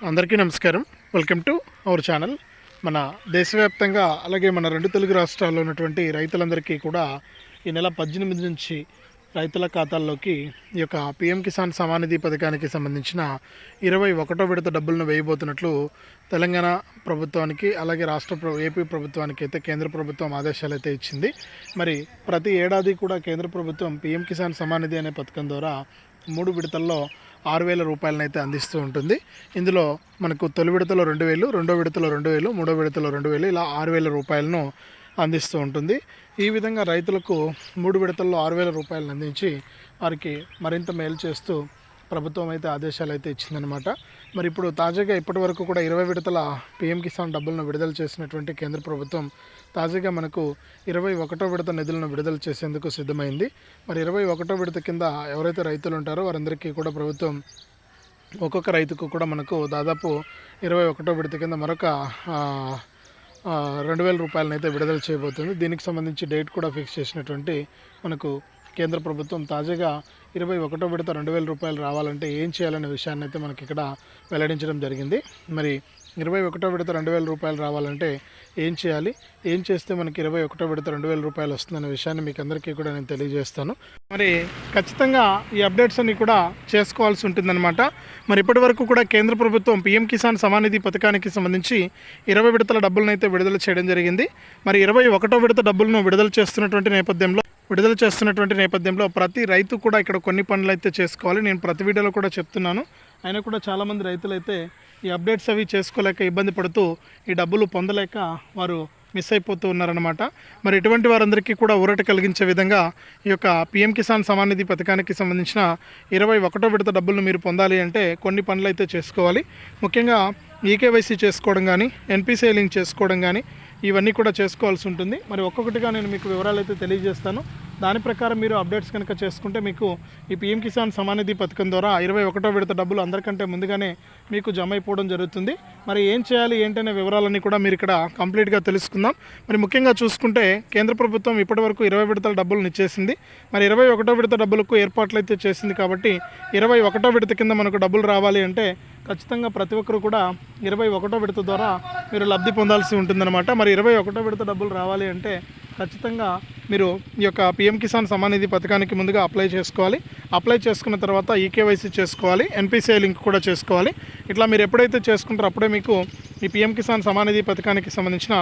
అందరికీ నమస్కారం. Welcome to our channel మన దేశవ్యాప్తంగా అలాగే మన రెండు తెలుగు రాష్ట్రాల్లో ఉన్నటువంటి రైతులందరికీ కూడా ఈ నెల పద్దెనిమిది నుంచి రైతుల ఖాతాల్లోకి ఈ యొక్క పిఎం కిసాన్ సమానిధి పథకానికి సంబంధించిన ఇరవై ఒకటో విడత డబ్బులను వేయబోతున్నట్లు తెలంగాణ ప్రభుత్వానికి అలాగే రాష్ట్ర ప్ర ఏపీ ప్రభుత్వానికి అయితే కేంద్ర ప్రభుత్వం ఆదేశాలు అయితే ఇచ్చింది. మరి ప్రతి ఏడాది కూడా కేంద్ర ప్రభుత్వం పిఎం కిసాన్ సమానిధి అనే పథకం ద్వారా మూడు విడతల్లో ఆరు వేల రూపాయలనైతే అందిస్తూ ఉంటుంది. ఇందులో మనకు తొలి విడతలో రెండు వేలు రెండో విడతలో రెండు వేలు మూడో విడతలో రెండు వేలు ఇలా ఆరు వేల రూపాయలను అందిస్తూ ఉంటుంది. ఈ విధంగా రైతులకు మూడు విడతల్లో ఆరు వేల రూపాయలను అందించి వారికి మరింత మేలు చేస్తూ ప్రభుత్వం అయితే ఆదేశాలు అయితే ఇచ్చిందనమాట మరి ఇప్పుడు తాజాగా ఇప్పటి వరకు కూడా ఇరవై విడతల పిఎం కిసాన్ డబ్బులను విడుదల చేసినటువంటి కేంద్ర ప్రభుత్వం తాజాగా మనకు ఇరవై ఒకటో విడత నిధులను విడుదల చేసేందుకు సిద్ధమైంది. మరి ఇరవై ఒకటో విడత కింద ఎవరైతే రైతులు ఉంటారో వారందరికీ కూడా ప్రభుత్వం ఒక్కొక్క రైతుకు కూడా మనకు దాదాపు ఇరవై ఒకటో విడత కింద మరొక రెండు వేల రూపాయలను అయితే విడుదల చేయబోతుంది. దీనికి సంబంధించి డేట్ కూడా ఫిక్స్ చేసినటువంటి మనకు కేంద్ర ప్రభుత్వం తాజాగా ఇరవై ఒకటో విడత రెండు వేల రూపాయలు రావాలంటే ఏం చేయాలనే విషయాన్ని అయితే మనకి ఇక్కడ వెల్లడించడం జరిగింది. మరి ఇరవై ఒకటో విడత రెండు వేల రూపాయలు రావాలంటే ఏం చేయాలి? ఏం చేస్తే మనకి ఇరవై ఒకటో విడత రెండు వేల రూపాయలు వస్తుందనే విషయాన్ని మీకు అందరికీ కూడా నేను తెలియజేస్తాను. మరి ఖచ్చితంగా ఈ అప్డేట్స్ అన్ని కూడా చేసుకోవాల్సి ఉంటుందన్నమాట. మరి ఇప్పటి వరకు కూడా కేంద్ర ప్రభుత్వం పీఎం కిసాన్ సమానిధి పథకానికి సంబంధించి ఇరవై విడతల డబ్బులను అయితే విడుదల చేయడం జరిగింది. మరి ఇరవై ఒకటో విడత డబ్బులను విడుదల చేస్తున్నటువంటి నేపథ్యంలో విడుదల చేస్తున్నటువంటి నేపథ్యంలో ప్రతి రైతు కూడా ఇక్కడ కొన్ని పనులు అయితే చేసుకోవాలి. నేను ప్రతి వీడియోలో కూడా చెప్తున్నాను. అయినా కూడా చాలామంది రైతులు అయితే ఈ అప్డేట్స్ అవి చేసుకోలేక ఇబ్బంది పడుతూ ఈ డబ్బులు పొందలేక వారు మిస్ అయిపోతూ ఉన్నారనమాట మరి ఇటువంటి వారందరికీ కూడా ఊరట కలిగించే విధంగా ఈ యొక్క పిఎం కిసాన్ సమానిధి పథకానికి సంబంధించిన ఇరవై ఒకటో విడత డబ్బులను మీరు పొందాలి అంటే కొన్ని పనులు అయితే చేసుకోవాలి. ముఖ్యంగా ఈకేవైసీ చేసుకోవడం కానీ ఎన్పిసిఐ లింక్ చేసుకోవడం కానీ ఇవన్నీ కూడా చేసుకోవాల్సి ఉంటుంది. మరి ఒక్కొక్కటిగా నేను మీకు వివరాలు అయితే తెలియజేస్తాను. దాని ప్రకారం మీరు అప్డేట్స్ కనుక చేసుకుంటే మీకు ఈ పిఎం కిసాన్ సమానిధి పథకం ద్వారా ఇరవై ఒకటో విడత డబ్బులు అందరికంటే ముందుగానే మీకు జమ అయిపోవడం జరుగుతుంది. మరి ఏం చేయాలి ఏంటనే వివరాలన్నీ కూడా మీరు ఇక్కడ కంప్లీట్గా తెలుసుకుందాం. మరి ముఖ్యంగా చూసుకుంటే కేంద్ర ప్రభుత్వం ఇప్పటివరకు ఇరవై విడతల డబ్బులను ఇచ్చేసింది. మరి ఇరవై ఒకటో విడత డబ్బులకు ఏర్పాట్లు అయితే చేసింది కాబట్టి ఇరవై ఒకటో విడత కింద మనకు డబ్బులు రావాలి అంటే ఖచ్చితంగా ప్రతి ఒక్కరు కూడా ఇరవై ఒకటో విడత ద్వారా మీరు లబ్ధి పొందాల్సి ఉంటుందన్నమాట. మరి ఇరవై ఒకటో విడత డబ్బులు రావాలి అంటే ఖచ్చితంగా మీరు ఈ యొక్క పిఎం కిసాన్ సమానిధి పథకానికి ముందుగా అప్లై చేసుకోవాలి. అప్లై చేసుకున్న తర్వాత ఈకేవైసీ చేసుకోవాలి. ఎన్పిసిఐ లింక్ కూడా చేసుకోవాలి. ఇట్లా మీరు ఎప్పుడైతే చేసుకుంటారో అప్పుడే మీకు ఈ పిఎం కిసాన్ సమానిధి పథకానికి సంబంధించిన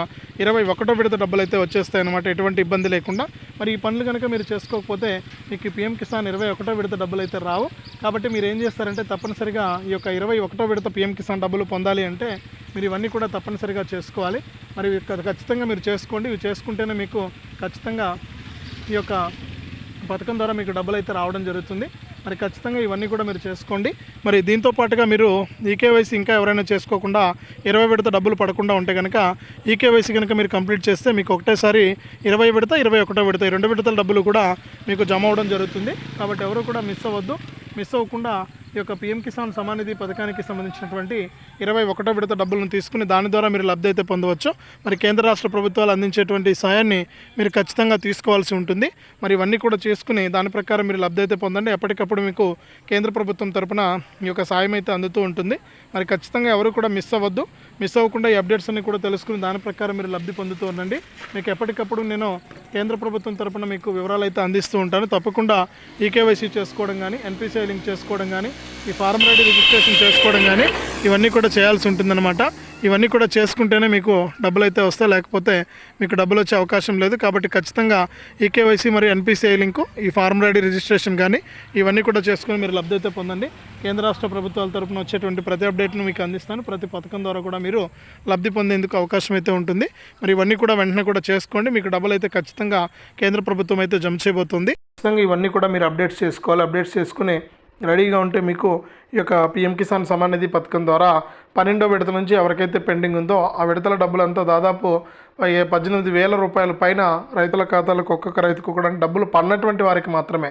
ఇరవై ఒకటో విడత డబ్బులు అయితే వచ్చేస్తాయి అన్నమాట ఎటువంటి ఇబ్బంది లేకుండా. మరి ఈ పనులు కనుక మీరు చేసుకోకపోతే మీకు ఈ పిఎం కిసాన్ ఇరవై ఒకటో విడత డబ్బులు అయితే రావు. కాబట్టి మీరు ఏం చేస్తారంటే తప్పనిసరిగా ఈ యొక్క ఇరవై ఒకటో విడత పిఎం కిసాన్ డబ్బులు పొందాలి అంటే మీరు ఇవన్నీ కూడా తప్పనిసరిగా చేసుకోవాలి. మరి ఖచ్చితంగా మీరు చేసుకోండి. ఇవి చేసుకుంటేనే మీకు ఖచ్చితంగా ఈ యొక్క పథకం ద్వారా మీకు డబ్బులు అయితే రావడం జరుగుతుంది. మరి ఖచ్చితంగా ఇవన్నీ కూడా మీరు చేసుకోండి. మరి దీంతో పాటుగా మీరు ఈకేవైసీ ఇంకా ఎవరైనా చేసుకోకుండా ఇరవై విడత డబ్బులు పడకుండా ఉంటే కనుక ఈకేవైసీ కనుక మీరు కంప్లీట్ చేస్తే మీకు ఒకటేసారి ఇరవై విడత ఇరవై ఒకటో విడత ఈ రెండు విడతల డబ్బులు కూడా మీకు జమ అవడం జరుగుతుంది. కాబట్టి ఎవరు కూడా మిస్ అవ్వద్దు. మిస్ అవ్వకుండా ఈ యొక్క పిఎం కిసాన్ సమానిధి పథకానికి సంబంధించినటువంటి ఇరవై ఒకటో విడత డబ్బులను తీసుకుని దాని ద్వారా మీరు లబ్ధి అయితే పొందవచ్చు. మరి కేంద్ర రాష్ట్ర ప్రభుత్వాలు అందించేటువంటి సాయాన్ని మీరు ఖచ్చితంగా తీసుకోవాల్సి ఉంటుంది. మరి ఇవన్నీ కూడా చేసుకుని దాని ప్రకారం మీరు లబ్ధి అయితే పొందండి. ఎప్పటికప్పుడు మీకు కేంద్ర ప్రభుత్వం తరపున ఈ యొక్క సాయం అయితే అందుతూ ఉంటుంది. మరి ఖచ్చితంగా ఎవరు కూడా మిస్ అవ్వద్దు. మిస్ అవ్వకుండా ఈ అప్డేట్స్ అన్ని కూడా తెలుసుకుని దాని ప్రకారం మీరు లబ్ధి పొందుతూ ఉండండి. మీకు ఎప్పటికప్పుడు నేను కేంద్ర ప్రభుత్వం తరపున మీకు వివరాలు అయితే అందిస్తూ ఉంటాను. తప్పకుండా ఈకేవైసీ చేసుకోవడం కానీ ఎన్పిసిఐ లింక్ చేసుకోవడం కానీ ఈ ఫారం రెడీ రిజిస్ట్రేషన్ చేసుకోవడం కానీ ఇవన్నీ కూడా చేయాల్సి ఉంటుందన్నమాట. ఇవన్నీ కూడా చేసుకుంటేనే మీకు డబ్బులు అయితే వస్తాయి. లేకపోతే మీకు డబ్బులు వచ్చే అవకాశం లేదు. కాబట్టి ఖచ్చితంగా ఈకేవైసీ మరియు ఎన్పిసిఐ లింకు ఈ ఫారం రెడీ రిజిస్ట్రేషన్ కానీ ఇవన్నీ కూడా చేసుకుని మీరు లబ్ధి అయితే పొందండి. కేంద్ర రాష్ట్ర ప్రభుత్వాల తరపున వచ్చేటువంటి ప్రతి అప్డేట్ను మీకు అందిస్తాను. ప్రతి పథకం ద్వారా కూడా మీరు లబ్ధి పొందేందుకు అవకాశం అయితే ఉంటుంది. మరి ఇవన్నీ కూడా వెంటనే కూడా చేసుకోండి. మీకు డబ్బులు అయితే ఖచ్చితంగా కేంద్ర ప్రభుత్వం అయితే జమ చేయబోతుంది. ఖచ్చితంగా ఇవన్నీ కూడా మీరు అప్డేట్స్ చేసుకోవాలి. అప్డేట్స్ చేసుకుని రెడీగా ఉంటే మీకు ఈ యొక్క పిఎం కిసాన్ సమాన్ నిధి పథకం ద్వారా పన్నెండో విడత నుంచి ఎవరికైతే పెండింగ్ ఉందో ఆ విడతల డబ్బులంతా దాదాపు పద్దెనిమిది వేల రూపాయల పైన రైతుల ఖాతాలకు ఒక్కొక్క రైతుకు కూడా డబ్బులు పడినటువంటి వారికి మాత్రమే.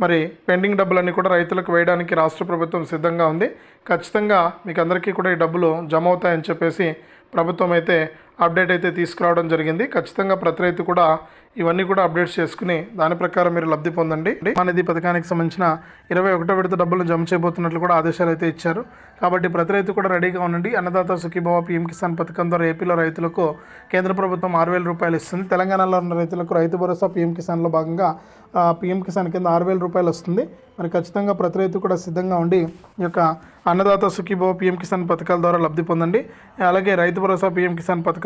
మరి పెండింగ్ డబ్బులన్నీ కూడా రైతులకు వేయడానికి రాష్ట్ర ప్రభుత్వం సిద్ధంగా ఉంది. ఖచ్చితంగా మీకు అందరికీ కూడా ఈ డబ్బులు జమ అవుతాయని చెప్పేసి ప్రభుత్వం అయితే అప్డేట్ అయితే తీసుకురావడం జరిగింది. ఖచ్చితంగా ప్రతి రైతు కూడా ఇవన్నీ కూడా అప్డేట్స్ చేసుకుని దాని ప్రకారం మీరు లబ్ధి పొందండి. అనేది పథకానికి సంబంధించిన ఇరవై ఒకటో విడత డబ్బులు జమ చేయబోతున్నట్లు కూడా ఆదేశాలు అయితే ఇచ్చారు. కాబట్టి ప్రతి రైతు కూడా రెడీగా ఉండండి. అన్నదాత సుఖీభావ పీఎం కిసాన్ పథకం ద్వారా ఏపీలో రైతులకు కేంద్ర ప్రభుత్వం ఆరు వేల రూపాయలు ఇస్తుంది. తెలంగాణలో ఉన్న రైతులకు రైతు భరోసా పీఎం కిసాన్లో భాగంగా పీఎం కిసాన్ కింద ఆరు వేల రూపాయలు వస్తుంది. మరి ఖచ్చితంగా ప్రతి రైతు కూడా సిద్ధంగా ఉండి ఈ యొక్క అన్నదాత సుఖీభావ పీఎం కిసాన్ పథకాల ద్వారా లబ్ధి పొందండి. అలాగే రైతు భరోసా పీఎం కిసాన్ పథకం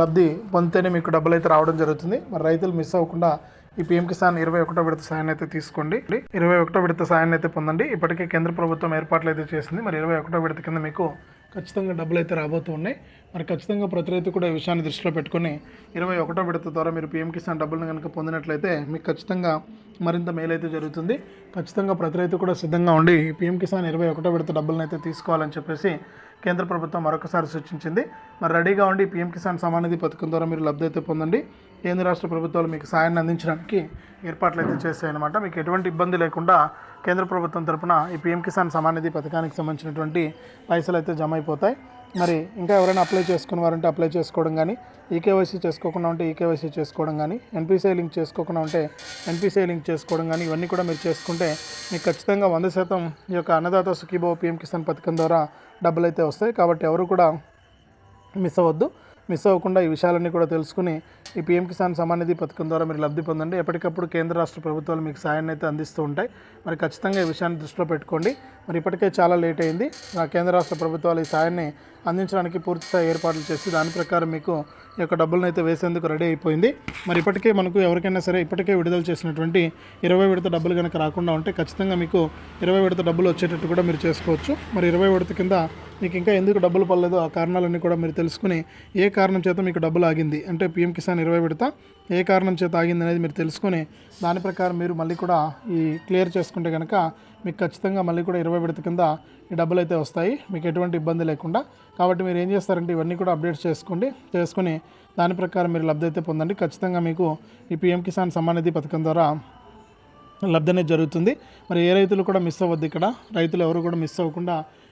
లబ్ధి పొందితేనే మీకు డబ్బులు అయితే రావడం జరుగుతుంది. మరి రైతులు మిస్ అవ్వకుండా ఈ పీఎం కిసాన్ ఇరవై ఒకటో విడత సాయాన్ని అయితే తీసుకోండి. ఇరవై ఒకటో విడత సాయాన్ని అయితే పొందండి. ఇప్పటికే కేంద్ర ప్రభుత్వం ఏర్పాట్లు అయితే చేసింది. మరి ఇరవై ఒకటో విడత కింద మీకు ఖచ్చితంగా డబ్బులు అయితే రాబోతూ ఉన్నాయి. మరి ఖచ్చితంగా ప్రతి రైతు కూడా ఈ విషయాన్ని దృష్టిలో పెట్టుకొని ఇరవై ఒకటో విడత ద్వారా మీరు పీఎం కిసాన్ డబ్బులను కనుక పొందినట్లయితే మీకు ఖచ్చితంగా మరింత మేలైతే జరుగుతుంది. ఖచ్చితంగా ప్రతి రైతు కూడా సిద్ధంగా ఉండి ఈ పీఎం కిసాన్ ఇరవై ఒకటో విడత డబ్బులను అయితే తీసుకోవాలని చెప్పేసి కేంద్ర ప్రభుత్వం మరొకసారి సూచించింది. మరి రెడీగా ఉండి పీఎం కిసాన్ సమానిధి పథకం ద్వారా మీరు లబ్ధి అయితే పొందండి. కేంద్ర రాష్ట్ర ప్రభుత్వాలు మీకు సాయాన్ని అందించడానికి ఏర్పాట్లు అయితే చేశాయన్నమాట. మీకు ఎటువంటి ఇబ్బంది లేకుండా కేంద్ర ప్రభుత్వం తరపున ఈ పీఎం కిసాన్ సమానిధి పథకానికి సంబంధించినటువంటి పైసలు అయితే జమ అయిపోతాయి. మరి ఇంకా ఎవరైనా అప్లై చేసుకున్న వారంటే అప్లై చేసుకోవడం కానీ ఈకేవైసీ చేసుకోకుండా ఉంటే ఈకేవైసీ చేసుకోవడం కానీ ఎన్పిసిఐ లింక్ చేసుకోకుండా ఉంటే ఎన్పిసిఐ లింక్ చేసుకోవడం కానీ ఇవన్నీ కూడా మీరు చేసుకుంటే మీకు ఖచ్చితంగా వంద శాతం ఈ యొక్క అన్నదాత సుఖీభావ పీఎం కిసాన్ పథకం ద్వారా డబ్బులు అయితే వస్తాయి. కాబట్టి ఎవరు కూడా మిస్ అవ్వద్దు. మిస్ అవ్వకుండా ఈ విషయాలన్నీ కూడా తెలుసుకుని ఈ పీఎం కిసాన్ సమానిధి నిధి పథకం ద్వారా మీరు లబ్ధి పొందండి. ఎప్పటికప్పుడు కేంద్ర రాష్ట్ర ప్రభుత్వాలు మీకు సాయాన్ని అయితే అందిస్తూ ఉంటాయి. మరి ఖచ్చితంగా ఈ విషయాన్ని దృష్టిలో పెట్టుకోండి. మరి ఇప్పటికే చాలా లేట్ అయింది. కేంద్ర రాష్ట్ర ప్రభుత్వాలు ఈ సాయాన్ని అందించడానికి పూర్తి స్థాయి ఏర్పాట్లు చేసి దాని ప్రకారం మీకు ఈ యొక్క డబ్బులను అయితే వేసేందుకు రెడీ అయిపోయింది. మరి ఇప్పటికే మనకు ఎవరికైనా సరే ఇప్పటికే విడుదల చేసినటువంటి ఇరవై విడత డబ్బులు కనుక రాకుండా ఉంటే ఖచ్చితంగా మీకు ఇరవై విడత డబ్బులు వచ్చేటట్టు కూడా మీరు చేసుకోవచ్చు. మరి ఇరవై విడత కింద మీకు ఇంకా ఎందుకు డబ్బులు పడలేదు? ఆ కారణాలన్నీ కూడా మీరు తెలుసుకుని ఏ కారణం చేత మీకు డబ్బులు ఆగింది? అంటే పీఎం కిసాన్ ఇరవై విడత ఏ కారణం చేత ఆగింది అనేది మీరు తెలుసుకుని దాని ప్రకారం మీరు మళ్ళీ కూడా ఈ క్లియర్ చేసుకుంటే కనుక మీకు ఖచ్చితంగా మళ్ళీ కూడా ఇరవై విడత కింద ఈ డబ్బులు అయితే వస్తాయి. మీకు ఎటువంటి ఇబ్బంది లేకుండా. కాబట్టి మీరు ఏం చేస్తారంటే ఇవన్నీ కూడా అప్డేట్స్ చేసుకోండి. చేసుకుని దాని ప్రకారం మీరు లబ్ధి అయితే పొందండి. ఖచ్చితంగా మీకు ఈ పీఎం కిసాన్ సమ్మాన్ నిధి పథకం ద్వారా లబ్ధి అనేది జరుగుతుంది. మరి ఏ రైతులు కూడా మిస్ అవ్వద్దు ఇక్కడ. రైతులు ఎవరు కూడా మిస్ అవ్వకుండా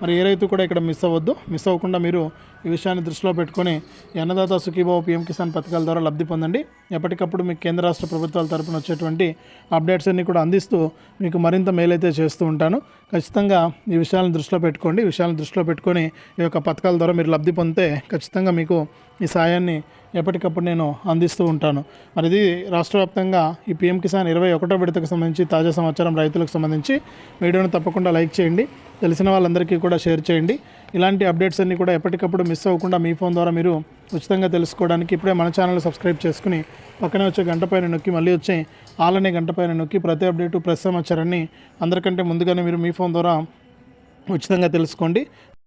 మరి ఏ రైతు కూడా ఇక్కడ మిస్ అవ్వద్దు. మిస్ అవ్వకుండా మీరు ఈ విషయాన్ని దృష్టిలో పెట్టుకొని అన్నదాత సుఖీభావ పీఎం కిసాన్ పథకాల ద్వారా లబ్ధి పొందండి. ఎప్పటికప్పుడు మీకు కేంద్ర రాష్ట్ర ప్రభుత్వాల తరపున వచ్చేటువంటి అప్డేట్స్ అన్నీ కూడా అందిస్తూ మీకు మరింత మేలైతే చేస్తూ ఉంటాను. ఖచ్చితంగా ఈ విషయాలను దృష్టిలో పెట్టుకోండి. ఈ విషయాలను దృష్టిలో పెట్టుకొని ఈ యొక్క పథకాల ద్వారా మీరు లబ్ధి పొందితే ఖచ్చితంగా మీకు ఈ సాయాన్ని ఎప్పటికప్పుడు నేను అందిస్తూ ఉంటాను. మరి ఇది రాష్ట్ర వ్యాప్తంగా ఈ పీఎం కిసాన్ ఇరవై ఒకటో విడతకు సంబంధించి తాజా సమాచారం రైతులకు సంబంధించి వీడియోను తప్పకుండా లైక్ చేయండి. తెలిసిన వాళ్ళందరికీ కూడా షేర్ చేయండి. ఇలాంటి అప్డేట్స్ అన్నీ కూడా ఎప్పటికప్పుడు మిస్ అవ్వకుండా మీ ఫోన్ ద్వారా మీరు ఉచితంగా తెలుసుకోవడానికి ఇప్పుడే మన ఛానల్ సబ్స్క్రైబ్ చేసుకుని పక్కనే వచ్చే గంట పైన నొక్కి మళ్ళీ వచ్చే ఆలనే గంట పైన నొక్కి ప్రతి అప్డేటు ప్రతి సమాచారాన్ని అందరికంటే ముందుగానే మీరు మీ ఫోన్ ద్వారా ఉచితంగా తెలుసుకోండి.